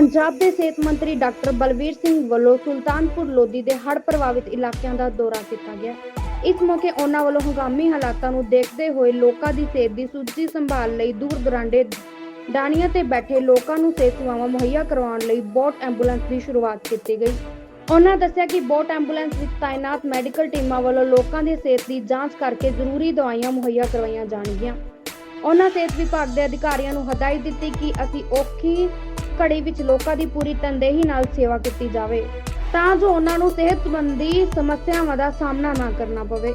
ਪੰਜਾਬ ਦੇ ਸਿਹਤ ਮੰਤਰੀ ਡਾਕਟਰ ਬਲਵੀਰ ਸਿੰਘ ਵੱਲੋਂ ਸੁਲਤਾਨਪੁਰ ਲੋਧੀ ਦੇ ਹੜ੍ਹ ਪ੍ਰਭਾਵਿਤ ਇਲਾਕਿਆਂ ਦਾ ਦੌਰਾ ਕੀਤਾ ਗਿਆ। ਇਸ ਮੌਕੇ ਉਹਨਾਂ ਵੱਲੋਂ ਹੰਗਾਮੀ ਹਾਲਾਤਾਂ ਨੂੰ ਦੇਖਦੇ ਹੋਏ ਲੋਕਾਂ ਦੀ ਸਿਹਤ ਦੀ ਸੁਚੀ ਸੰਭਾਲ ਲਈ ਦੂਰ ਦਰਾਂਡੇ ਡਾਣੀਆਂ ਤੇ ਬੈਠੇ ਲੋਕਾਂ ਨੂੰ ਸਿਹਤ ਸੇਵਾਵਾਂ ਮੁਹੱਈਆ ਕਰਵਾਉਣ ਲਈ ਬੋਟ ਐਂਬੂਲੈਂਸ ਦੀ ਸ਼ੁਰੂਆਤ ਕੀਤੀ ਗਈ। ਉਹਨਾਂ ਦੱਸਿਆ ਕਿ ਬੋਟ ਐਂਬੂਲੈਂਸ ਵਿੱਚ ਤਾਇਨਾਤ ਮੈਡੀਕਲ ਟੀਮਾਂ ਵੱਲੋਂ ਲੋਕਾਂ ਦੀ ਸਿਹਤ ਦੀ ਜਾਂਚ ਕਰਕੇ ਜ਼ਰੂਰੀ ਦਵਾਈਆਂ ਮੁਹੱਈਆ ਕਰਵਾਈਆਂ ਜਾਣਗੀਆਂ। ਉਹਨਾਂ ਸਿਹਤ ਵਿਭਾਗ ਦੇ ਅਧਿਕਾਰੀਆਂ ਨੂੰ ਹਦਾਇਤ ਦਿੱਤੀ ਕਿ ਅਸੀਂ ਔਖੀ ਘੜੀ ਵਿੱਚ ਲੋਕਾਂ ਦੀ ਪੂਰੀ ਤਨਦੇਹੀ ਨਾਲ ਸੇਵਾ ਕੀਤੀ ਜਾਵੇ, ਤਾਂ ਜੋ ਉਹਨਾਂ ਨੂੰ ਸਿਹਤ ਸਮੱਸਿਆਵਾਂ ਦਾ ਸਾਹਮਣਾ ਨਾ ਕਰਨਾ ਪਵੇ।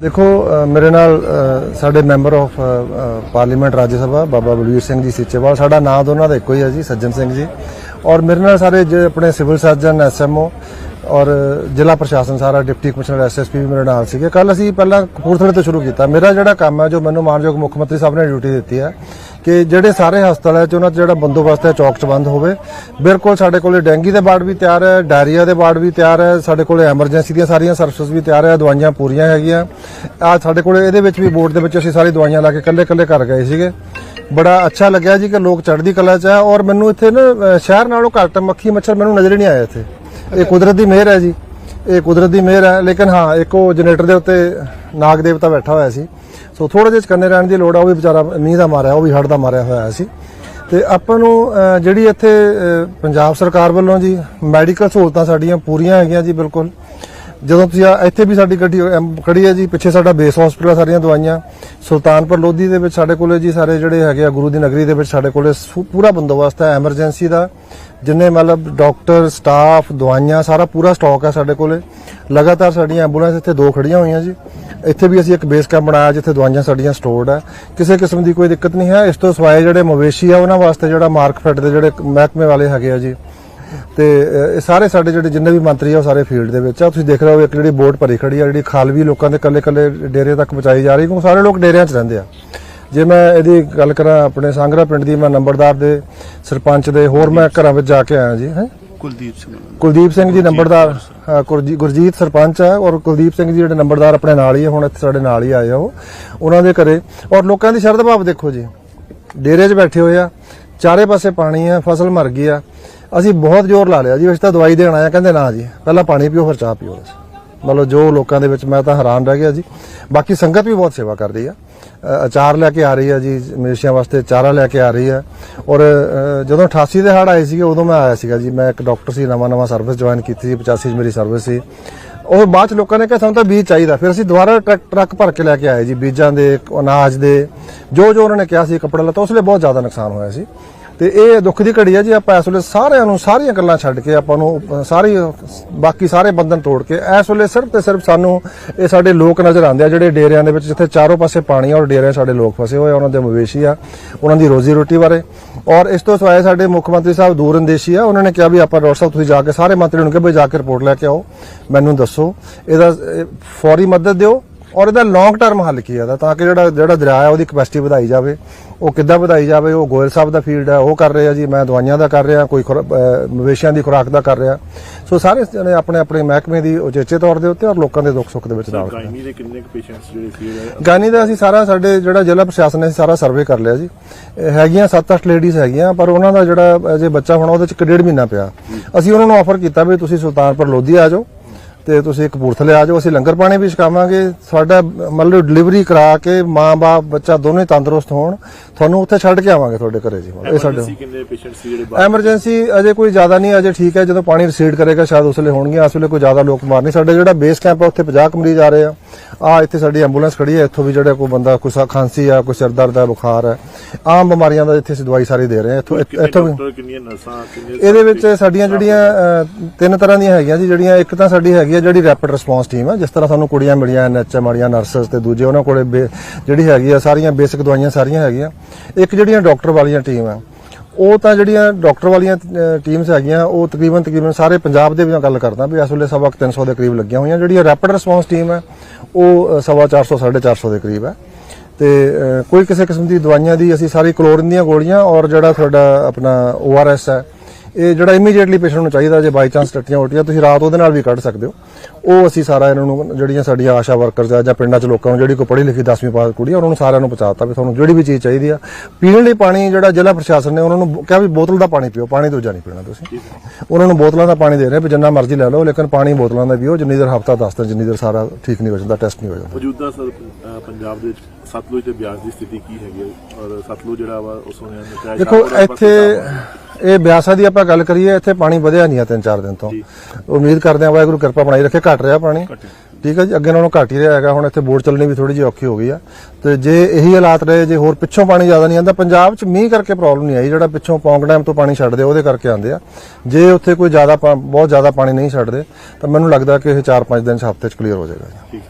ਦੇਖੋ ਮੇਰੇ ਨਾਲ ਸਾਡੇ member of parliament Rajya Sabha, Baba Balbir Singh ji Seechewal. ਸਾਡਾ ਨਾਂ ਦੋਨਾਂ ਦਾ ਇੱਕੋ ਹੀ ਹੈ ਜੀ, ਸੱਜਣ ਸਿੰਘ ਜੀ। ਔਰ ਮੇਰੇ ਨਾਲ ਸਾਰੇ ਜੇ ਆਪਣੇ ਸਿਵਲ ਸਰਜਨ ਐਸਐਮਓ ਔਰ ਜ਼ਿਲ੍ਹਾ ਪ੍ਰਸ਼ਾਸਨ ਸਾਰਾ ਡਿਪਟੀ ਕਮਿਸ਼ਨਰ ਐਸਐਸਪੀ ਵੀ ਮੇਰੇ ਨਾਲ ਸੀਗੇ। ਕੱਲ ਅਸੀਂ ਪਹਿਲਾਂ ਕਪੂਰਥਲੇ ਤੋਂ ਸ਼ੁਰੂ ਕੀਤਾ। ਮੇਰਾ ਜਿਹੜਾ ਕੰਮ ਹੈ, ਜੋ ਮੈਨੂੰ ਮਾਨਯੋਗ ਮੁੱਖ ਮੰਤਰੀ ਸਾਹਿਬ ਨੇ ਡਿਊਟੀ ਦਿੱਤੀ ਹੈ, ਕਿ ਜਿਹੜੇ ਸਾਰੇ ਹਸਪਤਾਲਾਂ 'ਚ ਉਹਨਾਂ 'ਚ ਜਿਹੜਾ ਬੰਦੋਬਸਤ ਹੈ, ਚੌਕ 'ਚ ਬੰਦ ਹੋਵੇ। ਬਿਲਕੁਲ ਸਾਡੇ ਕੋਲੇ ਡੈਂਗੀ ਦੇ ਵਾਰਡ ਵੀ ਤਿਆਰ ਹੈ, ਡਾਇਰੀਆ ਦੇ ਵਾਰਡ ਵੀ ਤਿਆਰ ਹੈ, ਸਾਡੇ ਕੋਲੇ ਐਮਰਜੈਂਸੀ ਦੀਆਂ ਸਾਰੀਆਂ ਸਰਵਿਸਿਜ਼ ਵੀ ਤਿਆਰ ਹੈ, ਦਵਾਈਆਂ ਪੂਰੀਆਂ ਹੈਗੀਆਂ। ਆ ਸਾਡੇ ਕੋਲੇ ਇਹਦੇ ਵਿੱਚ ਵੀ ਬੋਰਡ ਦੇ ਵਿੱਚ ਅਸੀਂ ਸਾਰੀ ਦਵਾਈਆਂ ਲਾ ਕੇ ਕੱਲੇ-ਕੱਲੇ ਕਰ ਗਏ ਸੀਗੇ। ਬੜਾ ਅੱਛਾ ਲੱਗਿਆ ਜੀ ਕਿ ਲੋਕ ਚੜ੍ਹਦੀ ਕਲਾ 'ਚ ਹੈ, ਔਰ ਮੈਨੂੰ ਇੱਥੇ ਨਾ ਸ਼ਹਿਰ ਨਾਲੋਂ ਘੱਟ ਮੱਖੀ ਮੱਛਰ ਮੈਨੂੰ ਨਜ਼ਰ ਹੀ ਨਹੀਂ ਆਇਆ ਇੱਥੇ। ਇਹ ਕੁਦਰਤ ਦੀ ਮਿਹਰ ਹੈ ਜੀ। ਇਹ ਕੁਦਰਤ ਦੀ ਮਿਹਰ ਹੈ ਲੇਕਿਨ ਹਾਂ ਇੱਕ ਉਹ ਜਨਰੇਟਰ ਦੇ ਉੱਤੇ ਨਾਗ ਦੇਵਤਾ ਬੈਠਾ ਹੋਇਆ ਸੀ। ਸੋ ਥੋੜਾ ਜਿਹਾ ਚਕੰਨੇ ਰਹਿਣ ਦੀ ਲੋੜ ਆ ਉਹ ਵੀ ਵਿਚਾਰਾ ਮੀਂਹ ਦਾ ਮਾਰਿਆ ਉਹ ਵੀ ਹੜ੍ਹ ਦਾ ਮਾਰਿਆ ਹੋਇਆ ਸੀ। ਤੇ ਆਪਾਂ ਨੂੰ ਜਿਹੜੀ ਇੱਥੇ ਪੰਜਾਬ ਸਰਕਾਰ ਵੱਲੋਂ ਜੀ ਮੈਡੀਕਲ ਸਹੂਲਤਾਂ ਸਾਡੀਆਂ ਪੂਰੀਆਂ ਹੈਗੀਆਂ ਜੀ ਬਿਲਕੁਲ। ਜਦੋਂ ਤੁਸੀਂ ਆ- ਇੱਥੇ ਵੀ ਸਾਡੀ ਗੱਡੀ ਐਮ- ਖੜੀ ਹੈ ਜੀ, ਪਿੱਛੇ ਸਾਡਾ ਬੇਸ ਹਸਪੀਟਲ ਆ, ਸਾਰੀਆਂ ਦਵਾਈਆਂ। ਸੁਲਤਾਨਪੁਰ ਲੋਧੀ ਦੇ ਵਿੱਚ ਸਾਡੇ ਕੋਲੇ ਜੀ ਸਾਰੇ ਜਿਹੜੇ ਹੈਗੇ ਆ ਗੁਰੂ ਦੀ ਨਗਰੀ ਦੇ ਵਿੱਚ ਸਾਡੇ ਕੋਲੇ ਸੂ- ਪੂਰਾ ਬੰਦੋਬਸਤ ਹੈ ਐਮਰਜੈਂਸੀ ਦਾ। ਜਿੰਨੇ ਮਤਲਬ ਡਾਕਟਰ ਸਟਾਫ ਦਵਾਈਆਂ, ਸਾਰਾ ਪੂਰਾ ਸਟਾਕ ਹੈ ਸਾਡੇ ਕੋਲੇ। ਲਗਾਤਾਰ ਸਾਡੀਆਂ ਐਂਬੂਲੈਂਸ ਇੱਥੇ ਦੋ ਖੜੀਆਂ ਹੋਈਆਂ ਜੀ। ਇੱਥੇ ਵੀ ਅਸੀਂ ਇੱਕ ਬੇਸ ਕੈਂਪ ਬਣਾਇਆ, ਜਿੱਥੇ ਦਵਾਈਆਂ ਸਾਡੀਆਂ ਸਟੋਰਡ ਹੈ। ਕਿਸੇ ਕਿਸਮ ਦੀ ਕੋਈ ਦਿੱਕਤ ਨਹੀਂ ਹੈ। ਇਸ ਤੋਂ ਸਿਵਾਏ ਜਿਹੜੇ ਮਵੇਸ਼ੀ ਆ, ਉਹਨਾਂ ਵਾਸਤੇ ਜਿਹੜਾ ਮਾਰਕਫੈਟ ਦੇ ਜਿਹੜੇ ਮਹਿਕਮੇ ਵਾਲੇ ਹੈਗੇ ਆ ਜੀ ਤੇ ਇਹ ਸਾਰੇ ਸਾਡੇ ਜਿਹੜੇ ਜਿੰਨੇ ਵੀ ਮੰਤਰੀ ਆ ਉਹ ਸਾਰੇ ਫੀਲਡ ਦੇ ਵਿੱਚ ਆ। ਤੁਸੀਂ ਦੇਖ ਰਹੇ ਹੋ ਇੱਕ ਜਿਹੜੀ ਬੋਟ ਭਰੀ ਖੜੀ ਆ ਜਿਹੜੀ ਖਾਲ ਵੀ ਲੋਕਾਂ ਦੇ ਕੱਲੇ ਕੱਲੇ ਡੇਰੇ ਤੱਕ ਪਹੁੰਚਾਈ ਜਾ ਰਹੀ ਕਿਉਂਕਿ ਸਾਰੇ ਲੋਕ ਡੇਰਿਆਂ 'ਚ ਰਹਿੰਦੇ ਆ। ਜੇ ਮੈਂ ਇਹਦੀ ਗੱਲ ਕਰਾਂ ਆਪਣੇ ਸਾਂਗਰਾ ਪਿੰਡ ਦੀ ਮੈਂ ਨੰਬਰਦਾਰ ਦੇ ਸਰਪੰਚ ਦੇ ਹੋਰ ਮੈਂ ਘਰਾਂ ਵਿੱਚ ਜਾ ਕੇ ਆਇਆ ਜੀ ਹੈ? ਕੁਲਦੀਪ ਸਿੰਘ ਕੁਲਦੀਪ ਸਿੰਘ ਜੀ ਨੰਬਰਦਾਰ ਹਾਂ, ਗੁਰਜੀ- ਗੁਰਜੀਤ ਸਰਪੰਚ ਹੈ ਔਰ ਕੁਲਦੀਪ ਸਿੰਘ ਜੀ ਜਿਹੜੇ ਨੰਬਰਦਾਰ ਆਪਣੇ ਨਾਲ ਹੀ ਹੈ ਹੁਣ ਇੱਥੇ ਸਾਡੇ ਨਾਲ ਹੀ ਆਏ ਆ ਉਹ। ਉਹਨਾਂ ਦੇ ਘਰੇ ਔਰ ਲੋਕਾਂ ਦੀ ਸ਼ਰਧ ਭਾਵ ਦੇਖੋ ਜੀ ਡੇਰੇ 'ਚ ਬੈਠੇ ਹੋਏ ਆ ਚਾਰੇ ਪਾਸੇ ਪਾਣੀ ਆ ਫਸਲ ਮਰ ਗਈ ਆ ਅਸੀਂ ਬਹੁਤ ਜ਼ੋਰ ਲਾ ਲਿਆ ਜੀ, ਅਸੀਂ ਤਾਂ ਦਵਾਈ ਦੇਣ ਆਇਆ ਕਹਿੰਦੇ ਨਾ ਜੀ, ਪਹਿਲਾਂ ਪਾਣੀ ਪੀਓ, ਫਿਰ ਚਾਹ ਪੀਓ ਮਤਲਬ ਜੋ ਲੋਕਾਂ ਦੇ ਵਿੱਚ ਮੈਂ ਤਾਂ ਹੈਰਾਨ ਰਹਿ ਗਿਆ ਜੀ। ਬਾਕੀ ਸੰਗਤ ਵੀ ਬਹੁਤ ਸੇਵਾ ਕਰ ਰਹੀ ਆ ਅਚਾਰ ਲੈ ਕੇ ਆ ਰਹੀ ਆ ਜੀ ਮਵੇਸ਼ੀਆਂ ਵਾਸਤੇ ਚਾਰਾ ਲੈ ਕੇ ਆ ਰਹੀ ਆ। ਔਰ ਜਦੋਂ 88 ਦੇ ਹੜ੍ਹ ਆਏ ਸੀਗੇ, ਉਦੋਂ ਮੈਂ ਆਇਆ ਸੀਗਾ ਜੀ, ਮੈਂ ਇੱਕ ਡਾਕਟਰ ਸੀ, ਨਵਾਂ ਨਵਾਂ ਸਰਵਿਸ ਜੁਆਇਨ ਕੀਤੀ ਸੀ 85 ਚ ਮੇਰੀ ਸਰਵਿਸ ਸੀ। ਉਹ ਬਾਅਦ ਚ ਲੋਕਾਂ ਨੇ ਕਿਹਾ, ਸਾਨੂੰ ਤਾਂ ਬੀਜ ਚਾਹੀਦਾ। ਫਿਰ ਅਸੀਂ ਦੁਬਾਰਾ ਟਰੱਕ ਟਰੱਕ ਭਰ ਕੇ ਲੈ ਕੇ ਆਏ ਜੀ, ਬੀਜਾਂ ਦੇ, ਅਨਾਜ ਦੇ ਜੋ ਜੋ ਉਹਨਾਂ ਨੇ ਕਿਹਾ ਸੀ, ਕੱਪੜਾ ਲੱਤਾ ਉਸ ਲਈ ਬਹੁਤ ਜ਼ਿਆਦਾ ਨੁਕਸਾਨ ਹੋਇਆ ਸੀ। ਤੇ ਇਹ ਦੁੱਖ ਦੀ ਘੜੀ ਹੈ ਜੀ, ਆਪਾਂ ਇਸ ਵੇਲੇ ਸਾਰਿਆਂ ਨੂੰ ਸਾਰੀਆਂ ਗੱਲਾਂ ਛੱਡ ਕੇ ਆਪਾਂ ਨੂੰ ਸਾਰੀ, ਬਾਕੀ ਸਾਰੇ ਬੰਧਨ ਤੋੜ ਕੇ, ਇਸ ਵੇਲੇ ਸਿਰਫ ਤੇ ਸਿਰਫ ਸਾਨੂੰ ਇਹ ਸਾਡੇ ਲੋਕ ਨਜ਼ਰ ਆਉਂਦੇ ਆ, ਜਿਹੜੇ ਡੇਰਿਆਂ ਦੇ ਵਿੱਚ, ਜਿੱਥੇ ਚਾਰੋਂ ਪਾਸੇ ਪਾਣੀ ਆ, ਔਰ ਡੇਰਿਆਂ ਸਾਡੇ ਲੋਕ ਫਸੇ ਹੋਏ ਆ, ਉਹਨਾਂ ਦੇ ਮਵੇਸ਼ੀ ਆ, ਉਹਨਾਂ ਦੀ ਰੋਜ਼ੀ ਰੋਟੀ ਬਾਰੇ। ਔਰ ਇਸ ਤੋਂ ਸਿਵਾਏ ਸਾਡੇ ਮੁੱਖ ਮੰਤਰੀ ਸਾਹਿਬ ਦੂਰ ਅੰਦੇਸ਼ੀ ਆ, ਉਹਨਾਂ ਨੇ ਕਿਹਾ ਵੀ ਆਪਾਂ ਡਾਕਟਰ ਸਾਹਿਬ ਤੁਸੀਂ ਜਾ ਕੇ ਸਾਰੇ ਮੰਤਰੀ ਨੂੰ ਕਿਹਾ ਵੀ ਜਾ ਕੇ ਰਿਪੋਰਟ ਲੈ ਕੇ ਆਓ, ਮੈਨੂੰ ਦੱਸੋ, ਇਹਦਾ ਫੌਰੀ ਮਦਦ ਦਿਓ ਔਰ ਇਹਦਾ ਲੌਂਗ ਟਰਮ ਹੱਲ ਕੀ ਇਹਦਾ? ਤਾਂ ਕਿ ਜਿਹੜਾ ਜਿਹੜਾ ਦਰਿਆ ਹੈ ਉਹਦੀ ਕਪੈਸਿਟੀ ਵਧਾਈ ਜਾਵੇ। ਉਹ ਕਿੱਦਾਂ ਵਧਾਈ ਜਾਵੇ? ਉਹ ਗੋਇਲ ਸਾਹਿਬ ਦਾ ਫੀਲਡ ਹੈ ਉਹ ਕਰ ਰਹੇ ਆ ਜੀ ਮੈਂ ਦਵਾਈਆਂ ਦਾ ਕਰ ਰਿਹਾ ਕੋਈ ਮਵੇਸ਼ੀਆਂ ਦੀ ਖੁਰਾਕ ਦਾ ਕਰ ਰਿਹਾ। ਸੋ ਸਾਰੇ ਜਣੇ ਆਪਣੇ ਆਪਣੇ ਮਹਿਕਮੇ ਦੀ ਉਚੇਚੇ ਤੌਰ ਦੇ ਉੱਤੇ ਔਰ ਲੋਕਾਂ ਦੇ ਦੁੱਖ ਸੁੱਖ ਦੇ ਵਿੱਚ ਨਾਲ। ਗਾਇਨੀ ਦੇ ਕਿੰਨੇ ਕੁ ਪੇਸ਼ੈਂਟਸ ਜਿਹੜੇ ਸੀ ਗਾਨੀ ਦਾ ਅਸੀਂ ਸਾਰਾ ਸਾਡੇ ਜਿਹੜਾ ਜ਼ਿਲ੍ਹਾ ਪ੍ਰਸ਼ਾਸਨ ਨੇ ਸਾਰਾ ਸਰਵੇ ਕਰ ਲਿਆ ਜੀ। ਹੈਗੀਆਂ 7-8 ਲੇਡੀਜ਼ ਹੈਗੀਆਂ ਪਰ ਉਹਨਾਂ ਦਾ ਜਿਹੜਾ ਜੇ ਬੱਚਾ ਹੋਣਾ ਉਹਦੇ ਚ ਇੱਕ ਡੇਢ ਮਹੀਨਾ ਪਿਆ। ਅਸੀਂ ਉਹਨਾਂ ਨੂੰ ਆਫਰ ਕੀਤਾ ਵੀ ਤੁਸੀਂ ਸੁਲਤਾਨਪੁਰ ਲੋਧੀ ਆ ਜਾਓ। ਤੇ ਤੁਸੀਂ ਕਪੂਰਥਲੇ ਆ ਜਾਓ ਅਸੀਂ ਲੰਗਰ ਪਾਣੀ ਵੀ ਛਕਾਵਾਂਗੇ। ਸਾਡਾ ਮਤਲਬ ਡਿਲੀਵਰੀ ਕਰਾ ਕੇ ਮਾਂ-ਬਾਪ ਬੱਚਾ ਦੋਨੋਂ ਤੰਦਰੁਸਤ ਹੋਣ ਤੁਹਾਨੂੰ ਉੱਥੇ ਛੱਡ ਕੇ ਆਵਾਂਗੇ ਤੁਹਾਡੇ ਘਰੇ ਜੀ ਇਹ ਸਾਡੇ ਐਮਰਜੈਂਸੀ ਕਿੰਨੇ ਪੇਸ਼ੈਂਟਸ ਸੀ ਜਿਹੜੇ ਬਾਹਰ? ਐਮਰਜੈਂਸੀ ਅਜੇ ਕੋਈ ਜ਼ਿਆਦਾ ਨਹੀਂ ਅਜੇ ਠੀਕ ਹੈ ਜਦੋਂ ਪਾਣੀ ਰਿਸੀਡ ਕਰੇਗਾ ਸ਼ਾਇਦ ਉਸ ਵੇਲੇ ਹੋਣਗੀਆਂ ਇਸ ਵੇਲੇ ਕੋਈ ਜ਼ਿਆਦਾ ਲੋਕ ਮਾਰ ਨਹੀਂ। ਸਾਡੇ ਜਿਹੜਾ ਬੇਸ ਕੈਂਪ ਹੈ ਉੱਥੇ 50 ਕੁ ਮਰੀਜ਼ ਆ ਰਹੇ ਆ। ਆ ਇੱਥੇ ਸਾਡੀ ਐਂਬੂਲੈਂਸ ਖੜੀ ਹੈ ਇੱਥੋਂ ਵੀ ਜਿਹੜਾ ਕੋਈ ਬੰਦਾ ਕੋਈ ਸਾ- ਖਾਂਸੀ ਆ ਕੋਈ ਸਿਰ ਦਰਦ ਹੈ ਬੁਖਾਰ ਹੈ ਆਮ ਬਿਮਾਰੀਆਂ ਦਾ ਇੱਥੇ ਅਸੀਂ ਦਵਾਈ ਸਾਰੀ ਦੇ ਰਹੇ ਹਾਂ। ਇੱਥੋਂ ਇੱਥੋਂ ਵੀ ਇਹਦੇ ਵਿੱਚ ਸਾਡੀਆਂ ਜਿਹੜੀਆਂ ਤਿੰਨ ਤਰ੍ਹਾਂ ਦੀਆਂ ਹੈਗੀਆਂ ਜੀ ਜਿਹੜੀਆਂ ਇੱਕ ਤਾਂ ਸਾਡੀ ਹੈਗੀ ਆ ਜਿਹੜੀ ਰੈਪਿਡ ਰਿਸਪੌਂਸ ਟੀਮ ਹੈ ਜਿਸ ਤਰ੍ਹਾਂ ਸਾਨੂੰ ਕੁੜੀਆਂ ਮਿਲੀਆਂ ਐਨਐਚਐਮ ਵਾਲੀਆਂ ਨਰਸਸ ਤੇ ਦੂਜੇ ਉਹਨਾਂ ਕੋਲੇ ਬੇ- ਜਿਹੜੀ ਹੈਗੀ ਆ ਸਾਰੀਆਂ ਬੇਸਿਕ ਦਵਾਈਆਂ ਸਾਰੀਆਂ ਹੈਗੀਆਂ। ਇੱਕ ਜਿਹੜੀਆਂ ਡਾਕਟਰ ਵਾਲੀਆਂ ਟੀਮ ਹੈ ਉਹ ਤਾਂ ਜਿਹੜੀਆਂ ਡਾਕਟਰ ਵਾਲੀਆਂ ਟੀਮਸ ਹੈਗੀਆਂ ਉਹ ਤਕਰੀਬਨ ਤਕਰੀਬਨ ਸਾਰੇ ਪੰਜਾਬ ਦੇ ਵਿੱਚ ਗੱਲ ਕਰਦਾ ਵੀ ਇਸ ਵੇਲੇ ਸਵਾ ਕੁ 300 ਦੇ ਕਰੀਬ ਲੱਗੀਆਂ ਹੋਈਆਂ। ਜਿਹੜੀਆਂ ਰੈਪਿਡ ਰਿਸਪੌਂਸ ਟੀਮ ਹੈ ਉਹ ਅ, ਸਵਾ 400 450 ਦੇ ਕਰੀਬ ਹੈ ਤੇ ਕੋਈ ਕਿਸੇ ਕਿਸਮ ਦੀ ਦਵਾਈਆਂ ਦੀ ਅਸੀਂ ਸਾਰੀ ਕਲੋਰਿਨ ਦੀਆਂ ਗੋਲੀਆਂ ਔਰ ਜਿਹੜਾ ਤੁਹਾਡਾ ਆਪਣਾ ORS ਹੈ ਇਹ ਜਿਹੜਾ ਇਮੀਡੀਏਟਲੀ ਪੇਸ਼ੈਂਟ ਨੂੰ ਚਾਹੀਦਾ ਜੇ ਬਾਈ ਚਾਂਸ ਟੱਟੀਆਂ ਉਲਟੀਆਂ, ਤੁਸੀਂ ਰਾਤ ਉਹਦੇ ਨਾਲ ਵੀ ਕੱਢ ਸਕਦੇ ਹੋ। ਉਹ ਅਸੀਂ ਸਾਰਾ ਇਹਨਾਂ ਨੂੰ ਜਿਹੜੀਆਂ ਸਾਡੀਆਂ ਆਸ਼ਾ ਵਰਕਰਸ ਆ ਜਾਂ ਪਿੰਡਾਂ 'ਚ ਲੋਕਾਂ ਨੂੰ ਜਿਹੜੀ ਕੋਈ ਪੜ੍ਹੀ ਲਿਖੀ 10ਵੀਂ ਪਾਸ ਕੁੜੀ ਆ ਉਹਨਾਂ ਨੂੰ ਸਾਰਿਆਂ ਨੂੰ ਪਹੁੰਚਾਤਾ ਵੀ ਤੁਹਾਨੂੰ ਜਿਹੜੀ ਵੀ ਚੀਜ਼ ਚਾਹੀਦੀ ਆ। ਪੀਣ ਲਈ ਪਾਣੀ ਜਿਹੜਾ ਜ਼ਿਲ੍ਹਾ ਪ੍ਰਸ਼ਾਸਨ ਨੇ ਉਹਨਾਂ ਨੂੰ ਕਿਹਾ ਵੀ ਬੋਤਲ ਦਾ ਪਾਣੀ ਪੀਓ ਪਾਣੀ ਦੂਜਾ ਨਹੀਂ ਪੀਣਾ ਤੁਸੀਂ। ਉਹਨਾਂ ਨੂੰ ਬੋਤਲਾਂ ਦਾ ਪਾਣੀ ਦੇ ਰਹੇ ਵੀ ਜਿੰਨਾ ਮਰਜ਼ੀ ਲੈ ਲਓ ਲੇਕਿਨ ਪਾਣੀ ਬੋਤਲਾਂ ਦਾ ਪੀਓ ਜਿੰਨੀ ਦੇਰ ਹਫਤਾ 10 ਦਿਨ ਜਿੰਨੀ ਦੇਰ ਸਾਰਾ ਠੀਕ ਨਹੀਂ ਹੋ ਜਾਂਦਾ ਟੈਸਟ ਨਹੀਂ ਹੋ ਜਾਂਦਾ। ਮੌਜੂਦਾ ਸਰ ਪੰਜਾਬ ਦੇ ਵਿੱਚ ਸਤਲੁਜ ਤੇ ਬਿਆਸ ਦੀ ਸਥਿਤੀ ਕੀ ਹੈਗੀ ਔਰ ਸਤਲੁਜ ਜਿਹੜਾ ਵਾ ਉਸ ਨੂੰ ਕਿਹਾ ਦੇਖੋ ਇੱਥੇ ਇਹ ਬਿਆਸਾ ਦੀ ਆਪਾਂ ਗੱਲ ਕਰੀਏ ਇੱਥੇ ਪਾਣੀ ਵਧਿਆ ਨਹੀਂ ਆ ਤਿੰਨ ਚਾਰ ਦਿਨ ਤੋਂ। ਉਮੀਦ ਕਰਦੇ ਆ ਵਾਹਿਗੁਰੂ ਕਿਰਪਾ ਬਣਾਈ ਰੱਖੇ ਘਟ ਰਿਹਾ ਪਾਣੀ। ਠੀਕ ਹੈ ਜੀ ਅੱਗੇ ਨਾਲੋਂ ਘਟ ਹੀ ਰਿਹਾ ਹੈਗਾ ਹੁਣ ਇੱਥੇ ਬੋਟ ਚੱਲਣੀ ਵੀ ਥੋੜੀ ਜਿਹੀ ਔਖੀ ਹੋ ਗਈ ਆ। ਤੇ ਜੇ ਇਹੀ ਹਾਲਾਤ ਰਹੇ ਜੇ ਹੋਰ ਪਿੱਛੋਂ ਪਾਣੀ ਜ਼ਿਆਦਾ ਨਹੀਂ ਆਂਦਾ ਪੰਜਾਬ 'ਚ ਮੀਂਹ ਕਰਕੇ ਪ੍ਰੋਬਲਮ ਨਹੀਂ ਆਈ ਜਿਹੜਾ ਪਿੱਛੋਂ ਪੌਂਗ ਡੈਮ ਤੋਂ ਪਾਣੀ ਛੱਡਦੇ ਆ, ਉਹਦੇ ਕਰਕੇ ਆਂਦੇ ਆ। ਜੇ ਉੱਥੇ ਕੋਈ ਜ਼ਿਆਦਾ ਬਹੁਤ ਜ਼ਿਆਦਾ ਪਾਣੀ ਨਹੀਂ ਛੱਡਦੇ ਤਾਂ ਮੈਨੂੰ ਲੱਗਦਾ ਕਿ ਇਹ 4-5 ਦਿਨ 'ਚ ਹਫ਼ਤੇ 'ਚ ਕਲੀਅਰ ਹੋ ਜਾਏਗਾ ਠੀਕ।